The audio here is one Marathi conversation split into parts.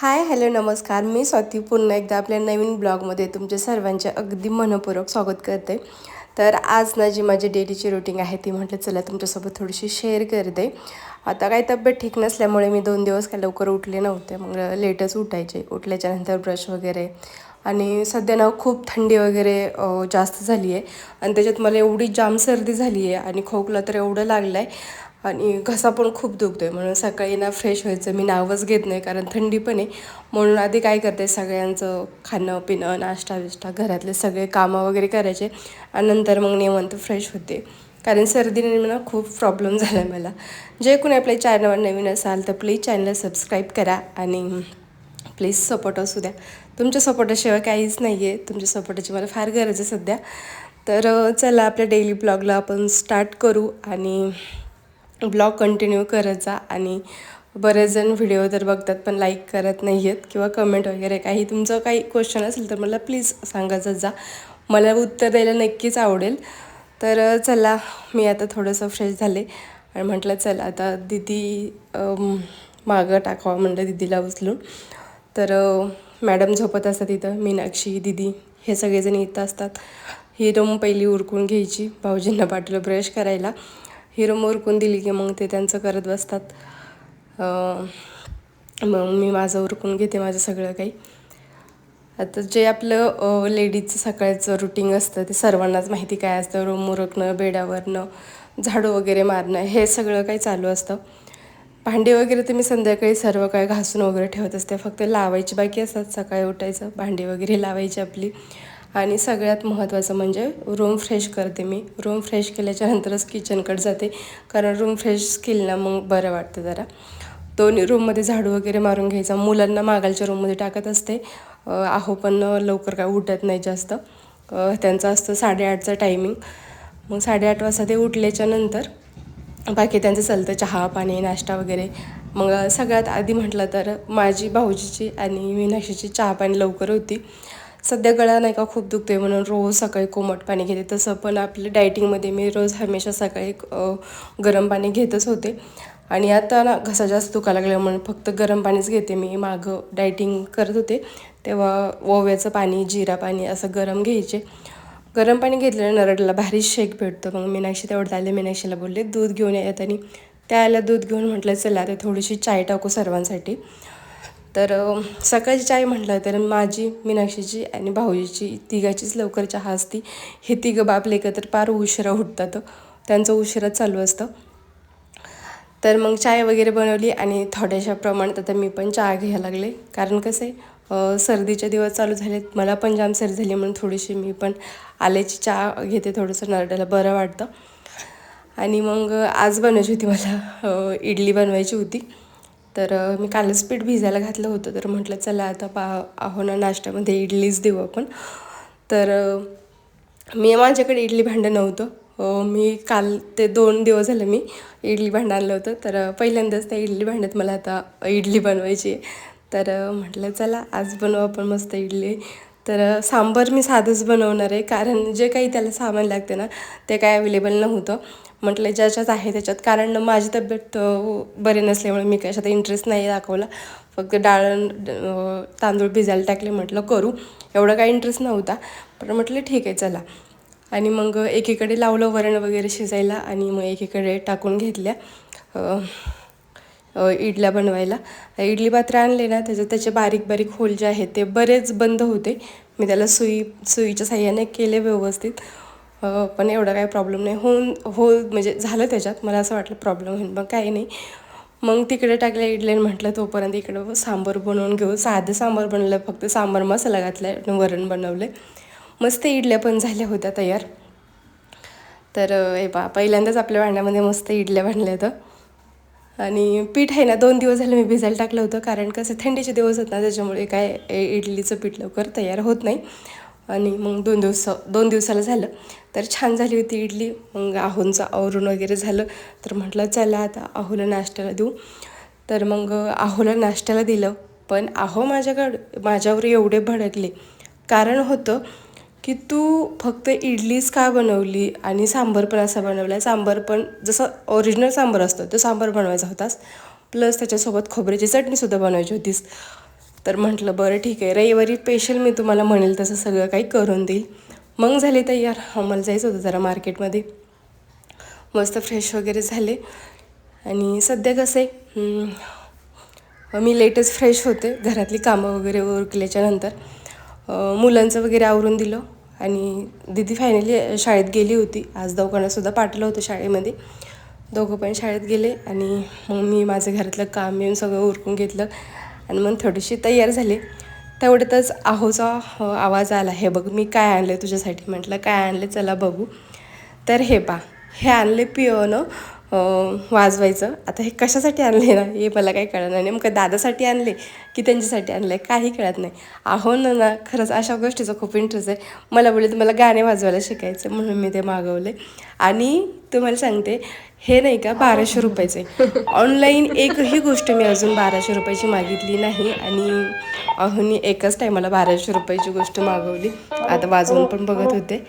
हाय हॅलो नमस्कार. मी स्वाती. पुन्हा एकदा आपल्या नवीन ब्लॉगमध्ये तुमच्या सर्वांचे अगदी मनपूर्वक स्वागत करते. तर आज ना जी माझी डेलीची रुटीन आहे ती म्हटलं चला तुमच्यासोबत थोडीशी शेअर करते. आता काही तब्येत ठीक नसल्यामुळे मी दोन दिवस काय लवकर उठले नव्हते. मग लेटच उठायचे. उठल्याच्यानंतर ब्रश वगैरे. आणि सध्या ना खूप थंडी वगैरे जास्त झाली आहे आणि त्याच्यात मला एवढी जाम सर्दी झाली आहे आणि खोकला तर एवढं लागलं आहे आणि घसा पण खूप दुखतो आहे म्हणून सकाळी ना फ्रेश व्हायचं. मी नावच घेत नाही कारण थंडी पण आहे. म्हणून आधी काय करते सगळ्यांचं खाणं पिणं नाश्ता विष्टा घरातले सगळे कामं वगैरे करायचे. आणि नंतर मग निवंत फ्रेश होते. कारण सर्दीने मला खूप प्रॉब्लेम झाला आहे मला. जे कोणी आपल्या चॅनलवर नवीन असाल तर प्लीज चॅनलला सबस्क्राईब करा आणि प्लीज सपोर्ट असू द्या. तुमच्या सपोर्टाशिवाय काहीच नाही आहे तुमच्या सपोर्टाची मला फार गरज आहे सध्या. तर चला आपल्या डेली ब्लॉगला आपण स्टार्ट करू आणि ब्लॉग कंटिन्यू करत जा आणि बरेच जण व्हिडिओ तर बघतात पण लाईक करत नाही आहेत किंवा कमेंट वगैरे काही. तुमचं काही क्वेश्चन असेल तर मला प्लीज सांगायचं जा. मला उत्तर द्यायला नक्कीच आवडेल. तर चला मी आता थोडंसं फ्रेश झाले. आणि म्हटलं चला आता दिदी मागं टाकावं म्हटलं दिदीला उचलून. तर मॅडम झोपत असतात इथं मीनाक्षी दिदी हे सगळेजण येत असतात. ही रूम पहिली उरकून घ्यायची भाऊजींना पाठवलं ब्रश करायला. ही उरकून दिली की मग ते त्यांचं करत बसतात. मग मी माझं उरकून घेते माझं सगळं काही. आता जे आपलं लेडीजचं सकाळचं रुटीन असतं ते सर्वांनाच माहिती काय असतं. रूम उरकणं बेडावरनं झाडू वगैरे मारणं हे सगळं काही चालू असतं. भांडी वगैरे तर मी संध्याकाळी सर्व काही घासून वगैरे ठेवत असते. फक्त लावायची बाकी असतात. सकाळी उठायचं भांडी वगैरे लावायची आपली. आणि सगळ्यात महत्त्वाचं म्हणजे रूम फ्रेश करते मी. रूम फ्रेश केल्याच्यानंतरच किचनकडे जाते. कारण रूम फ्रेश केलं ना मग बरं वाटतं जरा. दोन्ही रूममध्ये झाडू वगैरे मारून घ्यायचा. मुलांना मागालच्या रूममध्ये टाकत असते. आहो पण लवकर काय उठत नाही जास्त. त्यांचं असतं साडेआठचं टायमिंग मग साडेआठ वाजता ते उठल्याच्यानंतर बाकी त्यांचं चालतं चहा पाणी नाश्ता वगैरे. मग सगळ्यात आधी म्हटलं तर माझी भाऊजीची आणि मीनाक्षीची चहा पाणी लवकर होती. सध्या गळा नाही का खूप दुखतोय म्हणून रोज सकाळी कोमट पाणी घेते. तसं पण आपल्या डायटिंगमध्ये मी रोज हमेशा सकाळी गरम पाणी घेतच होते. आणि आता ना घसा जास्त दुखायला लागला म्हणून फक्त गरम पाणीच घेते मी. मागं डायटिंग करत होते. तेव्हा ओव्याचं पाणी जिरा पाणी असं गरम घ्यायचे. गरम पाणी घेतलेलं नरडला भारी शेक भेटतो. मग मीनाक्षी तेवढं आले. मीनाक्षीला बोलले दूध घेऊन येत आणि त्या आल्या दूध घेऊन म्हटलं चला ते थोडीशी चाय टाकू सर्वांसाठी. तर सकाळची चाय म्हटलं तर माझी मीनाक्षीची आणि भाऊजीची तिघाचीच लवकर चहा असती. हे तिघं बापले एकत्र फार उशिरा उठतात. त्यांचं उशिरा चालू असतं. तर मग चाय वगैरे बनवली आणि थोड्याशा प्रमाणात आता मी पण चहा घ्यायला लागले. कारण कसं आहे सर्दीचे दिवस चालू झालेत. मला पण जाम सर्दी झाली म्हणून थोडीशी मी पण आल्याची चहा घेते थोडंसं. नरड्याला बरं वाटतं. आणि मग आज बनवायची होती मला इडली बनवायची होती. तर मी कालच पीठ भिजायला घातलं होतं. तर म्हटलं चला आता पा आहो ना नाश्त्यामध्ये इडलीच देऊ आपण. तर मी माझ्याकडे इडली भांडं नव्हतं. मी काल ते दोन दिवस झाले मी इडली भांडं आणलं होतं. तर पहिल्यांदाच त्या इडली भांड्यात मला आता इडली बनवायची आहे. तर म्हटलं चला आज बनवू आपण मस्त इडली. तर सांबर मी साधंच बनवणार आहे. कारण जे काही त्याला सामान लागते ना ते काय अवेलेबल नव्हतं. म्हटलं ज्याच्यात आहे त्याच्यात. कारण माझी तब्येत बरी नसल्यामुळे मी कशात इंटरेस्ट नाही दाखवला. फक्त डाळ तांदूळ भिजायला टाकले. म्हटलं करू. एवढा काही इंटरेस्ट नव्हता. पण म्हटलं ठीक आहे चला. आणि मग एकीकडे लावलं वरण वगैरे शिजायला. आणि मग एकीकडे टाकून घेतल्या. इडल्या बनवायला. इडली पात्र आणले ना त्याचे त्याचे बारीक बारीक होल जे आहेत ते बरेच बंद होते. मी त्याला सुई सुईच्या साह्याने केले व्यवस्थित. पण एवढा काही प्रॉब्लेम नाही. होऊन हो म्हणजे झालं त्याच्यात. मला असं वाटलं प्रॉब्लेम होईल. मग काही नाही. मग तिकडे टाकले इडली म्हटलं तोपर्यंत इकडं सांबार बनवून घेऊ. साधं सांबार बनवलं फक्त सांबार मसाला घातला आणि वरण बनवलं मस्त इडल्या पण झाल्या होत्या तयार. तर हे पा पहिल्यांदाच आपल्या भांड्यामध्ये मस्त इडल्या बनल्या तर. आणि पीठ आहे ना दोन दिवस झाले मी भिजायला टाकलं होतं कारण कसं थंडीचे दिवस होत ना त्याच्यामुळे काय ए- इडलीचं पीठ लवकर तयार होत नाही. आणि मग दोन दिवस दोन दिवसाला झालं. तर छान झाली होती इडली. मग आहोंचं आवरून वगैरे झालं. तर म्हटलं चला आता आहोला नाश्त्याला देऊ. तर मग आहोला नाश्त्याला दिलं. पण आहो माझ्याकडं माझ्यावर एवढे भडकले. कारण होतं की तू फक्त इडलीच का बनवली आणि सांबार पण असा बनवला? आहे सांबार पण जसं ओरिजिनल सांबार असतो तो सांबार बनवायचा होतास. प्लस त्याच्यासोबत खोबऱ्याची चटणीसुद्धा बनवायची होतीस. तर म्हटलं बरं ठीक आहे. रविवारी स्पेशल मी तुम्हाला म्हणेल तसं सगळं काही करून देईल. मग झाले तयार आम्हाला जायचं होतं जरा मार्केटमध्ये. मस्त फ्रेश वगैरे झाले. आणि सध्या कसं आहे मी लेटेस्ट फ्रेश होते. घरातली कामं वगैरे उरकल्याच्यानंतर मुलांचं वगैरे आवरून दिलं. आणि दिदी फायनली शाळेत गेली होती. आज दोघांनासुद्धा पाठवलं होतं शाळेमध्ये. दोघं पण शाळेत गेले आणि मग मी माझं घरातलं काम येऊन सगळं उरकून घेतलं. आणि मग थोडीशी तयार झाले. तेवढ्यातच आहोचा आवाज आला. हे बघ मी काय आणलं तुझ्यासाठी? म्हटलं काय आणलं चला बघू. तर हे पा हे आणले पिओनं वाजवायचं. आता हे कशासाठी आणले ना? हे मला काही कळलं नाही. नेमकं दादासाठी आणले की त्यांच्यासाठी आणलं? आहे काही कळत नाही. आहो ना ना खरंच अशा गोष्टीचा खूप इंटरेस्ट आहे. मला बोलले तुम्हाला गाणे वाजवायला शिकायचं म्हणून मी ते मागवले. आणि तुम्हाला सांगते हे नाही का बाराशे रुपयाचे. ऑनलाईन एकही गोष्ट मी अजून बाराशे रुपयाची मागितली नाही. आणि अहोनी एकच टायमाला बाराशे रुपयाची गोष्ट मागवली. आता वाजवून पण बघत होते.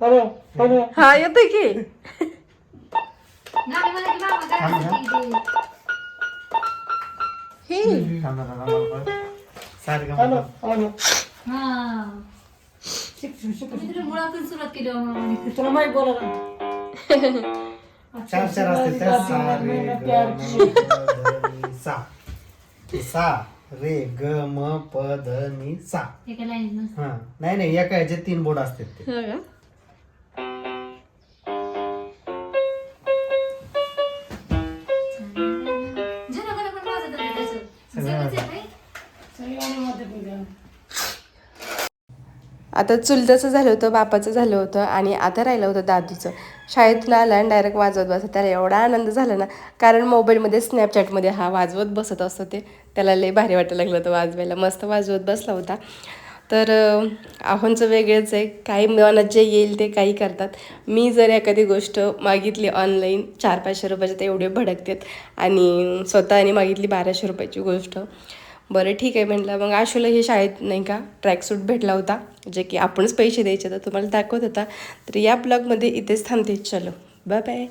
हा हा येतोय की. गाडी मला की बाबा गाडी हे. थांबा, थांबा, थांबा. सारखं म्हणतो. हा. तुम्ही तुला मुळातून सुरुवात केली हो मामाने. तुला माहीत बोला चार चार असते त्या सा रे ग म प ध नि सा. सा रे ग म प ध नि सा. एका लाईनीत नसतं. हा. नाही नाही एका ह्याचे तीन बोर्ड असतात ते. जुनं आता चुलत्याचं झालं होतं बापाचं झालं होतं आणि आता राहिलं होतं दादूचं. शाळेतून आला आणि डायरेक्ट वाजवत बसत त्याला एवढा आनंद झाला ना कारण मोबाईलमध्ये स्नॅपचॅटमध्ये हा वाजवत बसत असतो ते. त्याला लय भारी वाटायला लागलं होतं वाजवायला. मस्त वाजवत बसला होता. तर अं, आव्हानचं वेगळंच आहे. काही मनात जे येईल ते काही करतात. मी जर एखादी गोष्ट मागितली ऑनलाईन चार पाचशे रुपयाचे ते एवढे भडकतात. आणि स्वतःने मागितली बाराशे रुपयाची गोष्ट. बरं ठीक आहे म्हटलं. मग आशूला हे शाळेत नाही का ट्रॅकसूट भेटला होता. जे की आपणच पैसे द्यायचे तर तुम्हाला दाखवत होता. तर या ब्लॉगमध्ये इथेच थांबते. चलो. Bye bye